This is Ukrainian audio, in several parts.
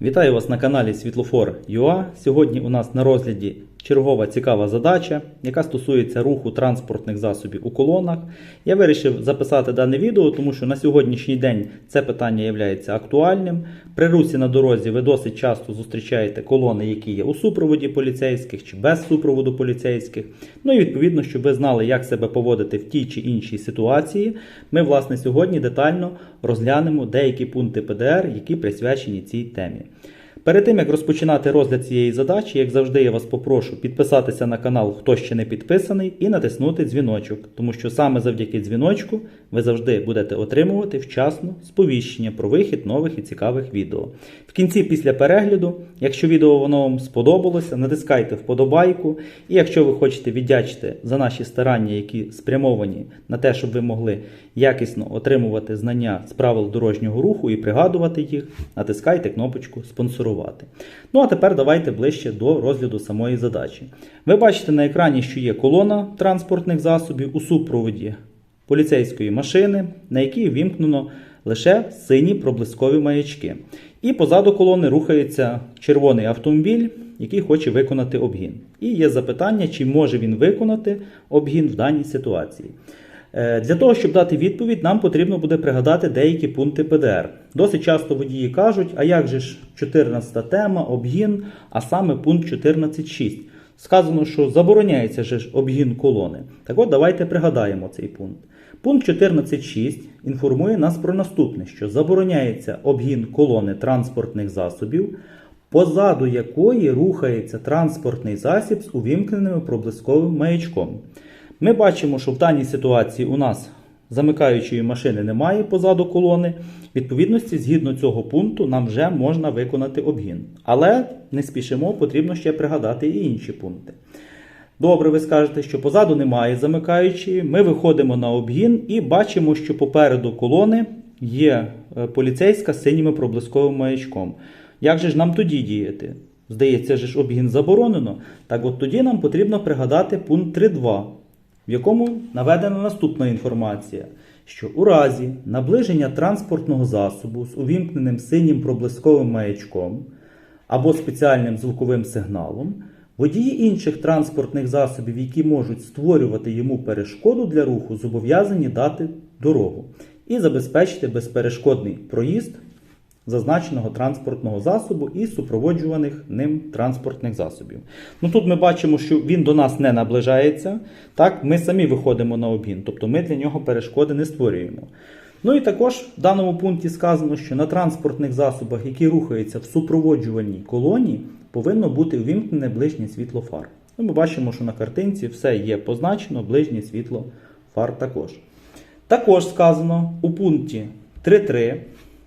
Вітаю вас на каналі Світлофор.ua. Сьогодні у нас на розгляді чергова цікава задача, яка стосується руху транспортних засобів у колонах. Я вирішив записати дане відео, тому що на сьогоднішній день це питання є актуальним. При русі на дорозі ви досить часто зустрічаєте колони, які є у супроводі поліцейських чи без супроводу поліцейських. Ну і відповідно, щоб ви знали, як себе поводити в тій чи іншій ситуації, ми власне сьогодні детально розглянемо деякі пункти ПДР, які присвячені цій темі. Перед тим як розпочинати розгляд цієї задачі, як завжди, я вас попрошу підписатися на канал, хто ще не підписаний, і натиснути дзвіночок, тому що саме завдяки дзвіночку ви завжди будете отримувати вчасно сповіщення про вихід нових і цікавих відео. В кінці, після перегляду, якщо відео воно вам сподобалося, натискайте вподобайку. І якщо ви хочете віддячити за наші старання, які спрямовані на те, щоб ви могли якісно отримувати знання з правил дорожнього руху і пригадувати їх, натискайте кнопочку спонсорувати. Ну а тепер давайте ближче до розгляду самої задачі. Ви бачите на екрані, що є колона транспортних засобів у супроводі поліцейської машини, на якій вімкнено лише сині проблискові маячки. І позаду колони рухається червоний автомобіль, який хоче виконати обгін. І є запитання, чи може він виконати обгін в даній ситуації. Е, Для того, щоб дати відповідь, нам потрібно буде пригадати деякі пункти ПДР. Досить часто водії кажуть, а як же ж 14 тема, обгін, а саме пункт 14.6. Сказано, що забороняється же ж обгін колони. Так от давайте пригадаємо цей пункт. Пункт 14.6 інформує нас про наступне, що забороняється обгін колони транспортних засобів, позаду якої рухається транспортний засіб з увімкненим проблисковим маячком. Ми бачимо, що в даній ситуації у нас замикаючої машини немає позаду колони. Відповідності, згідно цього пункту, нам вже можна виконати обгін. Але не спішимо, потрібно ще пригадати і інші пункти. Добре, ви скажете, що позаду немає замикаючої. Ми виходимо на обгін і бачимо, що попереду колони є е, поліцейська з синіми проблисковим маячком. Як же ж нам тоді діяти? Здається, ж обгін заборонено. Так от тоді нам потрібно пригадати пункт 3.2, в якому наведена наступна інформація, що у разі наближення транспортного засобу з увімкненим синім проблисковим маячком або спеціальним звуковим сигналом, водії інших транспортних засобів, які можуть створювати йому перешкоду для руху, зобов'язані дати дорогу і забезпечити безперешкодний проїзд зазначеного транспортного засобу і супроводжуваних ним транспортних засобів. Ну тут ми бачимо, що він до нас не наближається. Так, ми самі виходимо на обгін, тобто ми для нього перешкоди не створюємо. Ну і також в даному пункті сказано, що на транспортних засобах, які рухаються в супроводжувальній колоні, повинно бути увімкнене ближнє світло фар. Ну, ми бачимо, що на картинці все є позначено, ближнє світло фар також. Також сказано у пункті 3.3,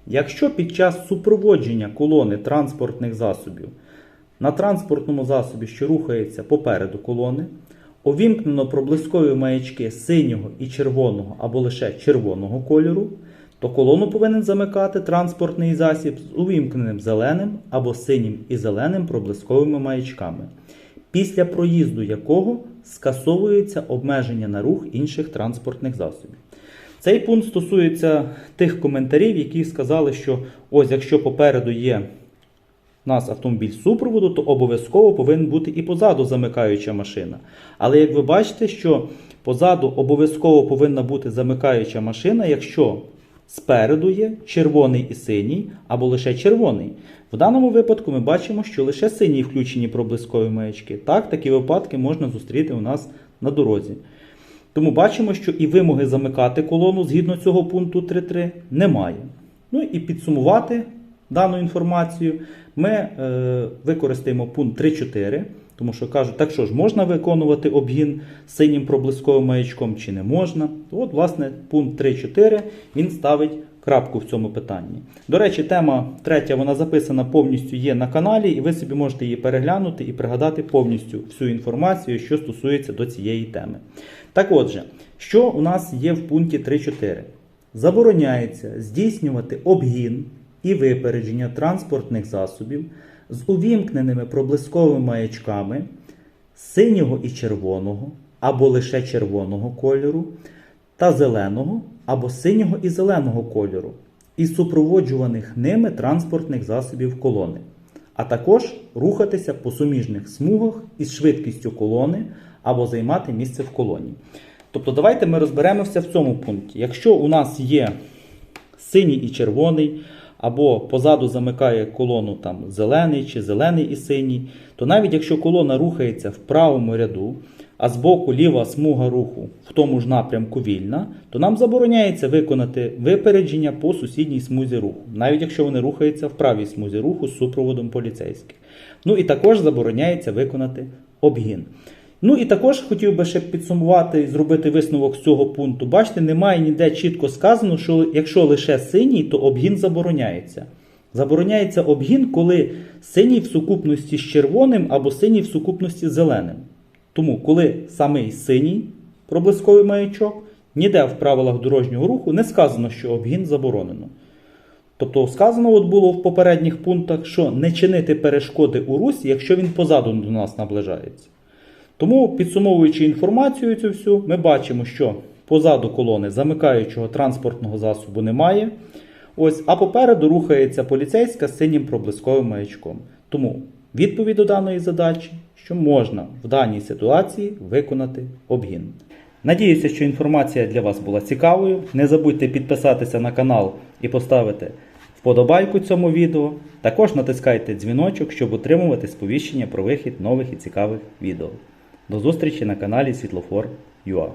якщо під час супроводження колони транспортних засобів на транспортному засобі, що рухається попереду колони, увімкнено проблискові маячки синього і червоного або лише червоного кольору, то колону повинен замикати транспортний засіб з увімкненим зеленим або синім і зеленим проблисковими маячками, після проїзду якого скасовується обмеження на рух інших транспортних засобів. Цей пункт стосується тих коментарів, які сказали, що ось якщо попереду є у нас автомобіль супроводу, то обов'язково повинен бути і позаду замикаюча машина. Але як ви бачите, що позаду обов'язково повинна бути замикаюча машина, якщо спереду є червоний і синій, або лише червоний. В даному випадку ми бачимо, що лише синій включені проблискові маячки. Так, такі випадки можна зустріти у нас на дорозі. Тому бачимо, що і вимоги замикати колону згідно цього пункту 3.3 немає. Ну і підсумувати дану інформацію ми е, використаємо пункт 3.4, тому що кажуть, так що ж, можна виконувати обгін синім проблисковим маячком чи не можна. От, власне, пункт 3.4 він ставить крапку в цьому питанні. До речі, тема третя, вона записана повністю є на каналі, і ви собі можете її переглянути і пригадати повністю всю інформацію, що стосується до цієї теми. Так отже, що у нас є в пункті 3.4? Забороняється здійснювати обгін і випередження транспортних засобів з увімкненими проблисковими маячками синього і червоного або лише червоного кольору та зеленого або синього і зеленого кольору і супроводжуваних ними транспортних засобів колони, а також рухатися по суміжних смугах із швидкістю колони або займати місце в колоні. Тобто, давайте ми розберемося в цьому пункті. Якщо у нас є синій і червоний, або позаду замикає колону там зелений чи зелений і синій, то навіть якщо колона рухається в правому ряду, а збоку ліва смуга руху в тому ж напрямку вільна, то нам забороняється виконати випередження по сусідній смузі руху, навіть якщо вони рухаються в правій смузі руху з супроводом поліцейських. Ну і також забороняється виконати обгін. Ну і також хотів би ще підсумувати і зробити висновок з цього пункту. Бачите, немає ніде чітко сказано, що якщо лише синій, то обгін забороняється. Забороняється обгін, коли синій в сукупності з червоним або синій в сукупності з зеленим. Тому, коли самий синій проблисковий маячок, ніде в правилах дорожнього руху не сказано, що обгін заборонено. Тобто сказано от було в попередніх пунктах, що не чинити перешкоди у русі, якщо він позаду до нас наближається. Тому, підсумовуючи інформацію цю всю, ми бачимо, що позаду колони замикаючого транспортного засобу немає. Ось, а попереду рухається поліцейська з синім проблисковим маячком. Тому відповідь до даної задачі, що можна в даній ситуації виконати обгін. Надіюся, що інформація для вас була цікавою. Не забудьте підписатися на канал і поставити вподобайку цьому відео. Також натискайте дзвіночок, щоб отримувати сповіщення про вихід нових і цікавих відео. До зустрічі на каналі Світлофор.ua